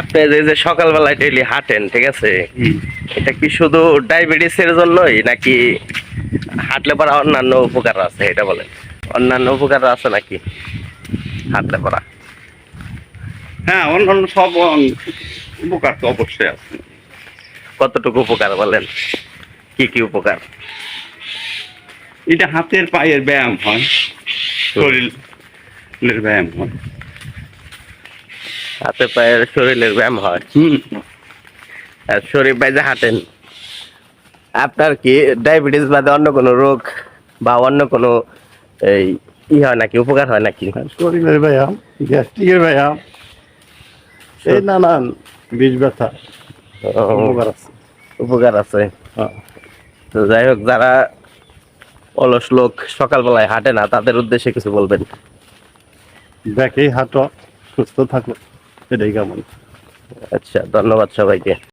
আপনি যে যে সকালবেলায় ডেইলি হাঁটেন ঠিক আছে? এটা কি শুধু ডায়াবেটিসের জন্যই নাকি হাঁটলে পরা অন্যান্য উপকার আছে? এটা বলেন। অন্যান্য উপকার আছে নাকি হাঁটলে পরা? হ্যাঁ অন্যান্য সব উপকার তো অবশ্যই আছে। কতটুকু উপকার বলেন? কি কি উপকার? এটা হাতের পায়ের ব্যায়াম হয় শরীরের ব্যায়াম হয়। হাতে পায়ের শরীরের ব্যায়াম হয়। হুম। আর শরীর বাইরে হাঁটেন। আপনার কি ডায়াবেটিস বাদে অন্য কোনো রোগ বা অন্য কোনো এই ই হয় নাকি উপকার হয় নাকি? শরীরের ব্যায়াম গ্যাস্ট্রিকের ব্যায়াম এই নানান বীজ ব্যথা উপকার আছে। উপকার আছে। হ্যাঁ। তো যাই হোক যারা অলস লোক সকালবেলায় হাঁটে না তাদের উদ্দেশ্যে কিছু বলবেন। দেখেই হাঁটো সুস্থ থাকো এটাই কেমন। আচ্ছা ধন্যবাদ সবাইকে।